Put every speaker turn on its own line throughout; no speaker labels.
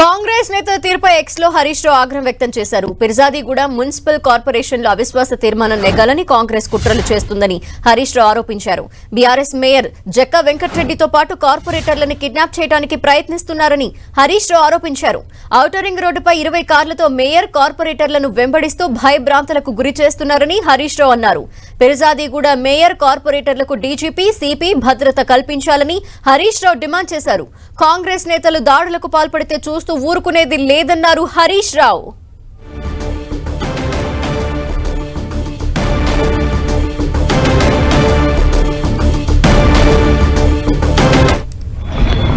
కాంగ్రెస్ నేతల తీరుపై ఎక్స్లో హరీష్ రావు ఆగ్రహం వ్యక్తం చేశారు. పిర్జాదిగూడ మున్సిపల్ కార్పొరేషన్లో అవిశ్వాస తీర్మానం నెగ్గాలని కాంగ్రెస్ కుట్రలు చేస్తుందని హరీష్ రావు ఆరోపించారు. బీఆర్ఎస్ మేయర్ జక్క వెంకటరెడ్డితో పాటు కార్పొరేటర్లను కిడ్నాప్ చేయడానికి ప్రయత్నిస్తున్నారని హరీష్ రావు ఆరోపించారు. ఔటరింగ్ రోడ్డుపై ఇరవై కార్లతో మేయర్ కార్పొరేటర్లను వెంబడిస్తూ భయభ్రాంతులకు గురి చేస్తున్నారని హరీష్ రావు అన్నారు. పిర్జాదిగూడ మేయర్ కార్పొరేటర్లకు డీజీపీ సిపి భద్రత కల్పించాలని హరీష్ రావు డిమాండ్ చేశారు. కాంగ్రెస్ నేతలు దాడులకు పాల్పడితే చూస్తూ ఊరుకునేది లేదన్నారు హరీష్ రావు.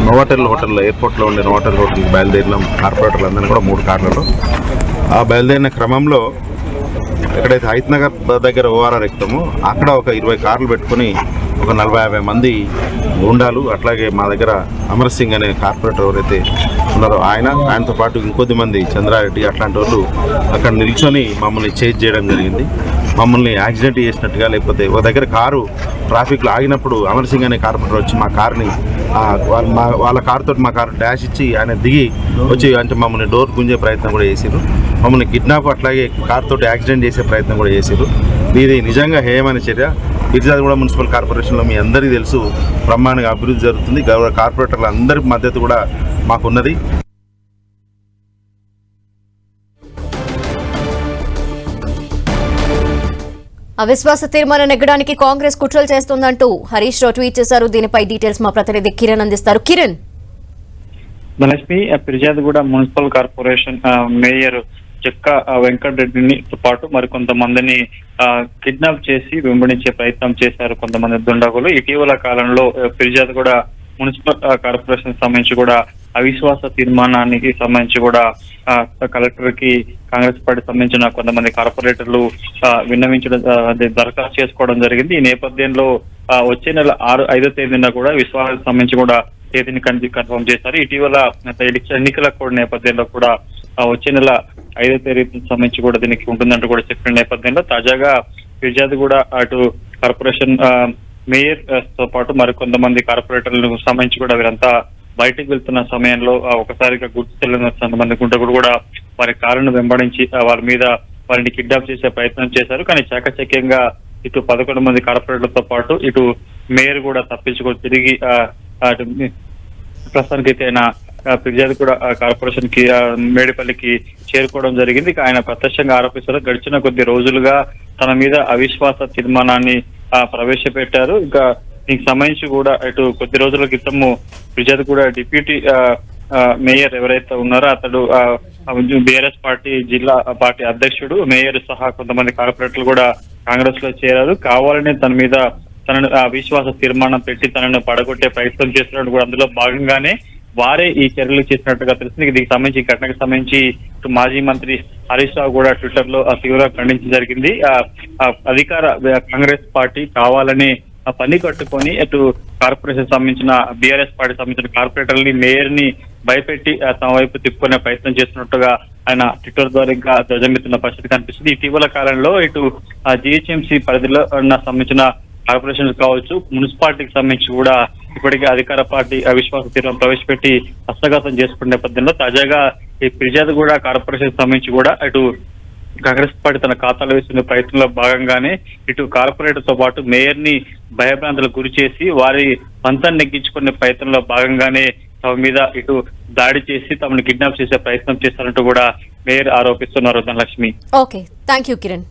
నోవాటెల్ హోటల్లో ఎయిర్పోర్ట్లో ఉండే నోవాటెల్ హోటల్కి బయలుదేరినాం కార్పొరేటర్లు అందరూ కూడా మూడు కార్లలో. ఆ బయలుదేరిన క్రమంలో ఎక్కడైతే హైత్ నగర్ దగ్గర ఓఆర్ఆర్ ఎక్కుతామో అక్కడ ఒక ఇరవై కార్లు పెట్టుకొని ఒక నలభై యాభై మంది గుండాలు అట్లాగే మా దగ్గర అమర్ సింగ్ అనే కార్పొరేటర్ ఎవరైతే ఉన్నారో ఆయన ఆయనతో పాటు ఇంకొద్ది మంది చంద్రారెడ్డి అట్లాంటి వాళ్ళు అక్కడ నిల్చొని మమ్మల్ని చేజ్ చేయడం జరిగింది. మమ్మల్ని యాక్సిడెంట్ చేసినట్టుగా లేకపోతే ఒక దగ్గర కారు ట్రాఫిక్లో ఆగినప్పుడు అమర్ సింగ్ అనే కార్పొరేటర్ వచ్చి మా కార్ని వాళ్ళ మా వాళ్ళ కారుతో మా కారు డాష్ ఇచ్చి ఆయన దిగి వచ్చి అంటే మమ్మల్ని డోర్ గుంజే ప్రయత్నం కూడా చేశారు మమ్మల్ని కిడ్నాప్ అట్లాగే కార్ యాక్సిడెంట్ చేసే ప్రయత్నం కూడా చేశారు ఇది నిజంగా హేయమైన చర్య. కూడా మున్సిపల్ కార్పొరేషన్లో మీ అందరికీ తెలుసు బ్రహ్మాండంగా అభివృద్ధి జరుగుతుంది. గౌరవ కార్పొరేటర్ల అందరి మద్దతు కూడా మాకున్నది.
అవిశ్వాస తీర్మానం నెగ్గడానికి కాంగ్రెస్ కుట్రలు చేస్తోందంటూ హరీష్ రావు ట్వీట్ చేశారు. దీనిపై డీటెయిల్స్ మా ప్రతినిధి కిరణ్ అందిస్తారు. Kiran.
Dhanalakshmi Pirzadiguda municipal corporation mayor చెక్క ఆ, వెంకటరెడ్డిని తో పాటు మరికొంతమందిని కిడ్నాప్ చేసి వెంబడించే ప్రయత్నం చేశారు కొంతమంది దుండగులు. ఇటీవల కాలంలో ఆ, ఫిర్యాదుగూడ మున్సిపల్ కార్పొరేషన్ సంబంధించి కూడా అవిశ్వాస తీర్మానానికి సంబంధించి కూడా కలెక్టర్కి కాంగ్రెస్ పార్టీ సంబంధించిన కొంతమంది కార్పొరేటర్లు విన్నవించడం దరఖాస్తు చేసుకోవడం జరిగింది. ఈ నేపథ్యంలో ఆ, వచ్చే నెల ఆరు ఐదో తేదీన కూడా విశ్వాసానికి సంబంధించి కూడా తేదీని కన్ఫర్మ్ చేశారు. ఇటీవల ఎన్నికల కూడా నేపథ్యంలో కూడా వచ్చే నెల ఐదో తేదీకి సంబంధించి కూడా దీనికి ఉంటుందంటూ కూడా చెప్పిన నేపథ్యంలో తాజాగా ఫిర్యాదు కూడా అటు కార్పొరేషన్ ఆ, మేయర్తో పాటు మరికొంతమంది కార్పొరేటర్లకు సంబంధించి కూడా వీరంతా బయటకు వెళ్తున్న సమయంలో ఒకసారిగా గుర్తు తెలియని కొంతమంది గుంటకుడు కూడా వారి కారును వెంబడించి వారి మీద వారిని కిడ్నాప్ చేసే ప్రయత్నం చేశారు. కానీ చాకచక్యంగా ఇటు పదకొండు మంది కార్పొరేటర్లతో పాటు ఇటు మేయర్ కూడా తప్పించుకొని తిరిగి ఆ, అటు ప్రస్తుతానికి అయితే ఆయన ఫిర్యాదు కూడా కార్పొరేషన్కి మేడిపల్లికి చేరుకోవడం జరిగింది. ఆయన ప్రత్యక్షంగా ఆరోపిస్తారు గడిచిన కొద్ది రోజులుగా తన మీద అవిశ్వాస తీర్మానాన్ని ఆ, ప్రవేశపెట్టారు. ఇంకా దీనికి సంబంధించి కూడా ఇటు కొద్ది రోజుల క్రితము విజయ్ కూడా డిప్యూటీ మేయర్ ఎవరైతే ఉన్నారో అతడు బీఆర్ఎస్ పార్టీ జిల్లా పార్టీ అధ్యక్షుడు మేయర్ సహా కొంతమంది కార్పొరేటర్లు కూడా కాంగ్రెస్లో చేరారు. కావాలని తన మీద తనను విశ్వాస తీర్మానం పెట్టి తనను పడగొట్టే ప్రయత్నం చేస్తున్నట్టు కూడా అందులో భాగంగానే వారే ఈ చర్యలు చేసినట్టుగా తెలిసింది దీనికి సంబంధించి ఈ ఘటనకు సంబంధించి మాజీ మంత్రి హరీష్ రావు కూడా ట్విట్టర్లో తీవ్రంగా ఖండించడం జరిగింది. ఆ అధికార కాంగ్రెస్ పార్టీ కావాలని ఆ పని కట్టుకొని అటు కార్పొరేషన్ సంబంధించిన బీఆర్ఎస్ పార్టీ సంబంధించిన కార్పొరేటర్ని మేయర్ని భయపెట్టి తమ వైపు తిప్పుకునే ప్రయత్నం చేస్తున్నట్టుగా ఆయన ట్విట్టర్ ద్వారా ఇంకా ధ్వజమెత్తున్న పరిస్థితి కనిపిస్తుంది. ఇటీవల కాలంలో ఇటు జిహెచ్ఎంసీ పరిధిలో ఉన్న సంబంధించిన కార్పొరేషన్ కావచ్చు మున్సిపాలిటీకి సంబంధించి కూడా ఇప్పటికే అధికార పార్టీ అవిశ్వాస తీర్మానం ప్రవేశపెట్టి హస్తగతం చేసుకున్న నేపథ్యంలో తాజాగా ఈ ఫిర్యాదు కూడా కార్పొరేషన్ సంబంధించి కూడా ఇటు కాంగ్రెస్ పార్టీ తన ఖాతాలో వేసుకునే ప్రయత్నంలో భాగంగానే ఇటు కార్పొరేటర్తో పాటు మేయర్ని భయభ్రాంతులకు గురి చేసి వారి పంతాన్ని నెగ్గించుకునే ప్రయత్నంలో భాగంగానే తమ మీద ఇటు దాడి చేసి తమను కిడ్నాప్ చేసే ప్రయత్నం చేశారంటూ కూడా మేయర్ ఆరోపిస్తున్నారు Dhanalakshmi.
Okay thank you Kiran.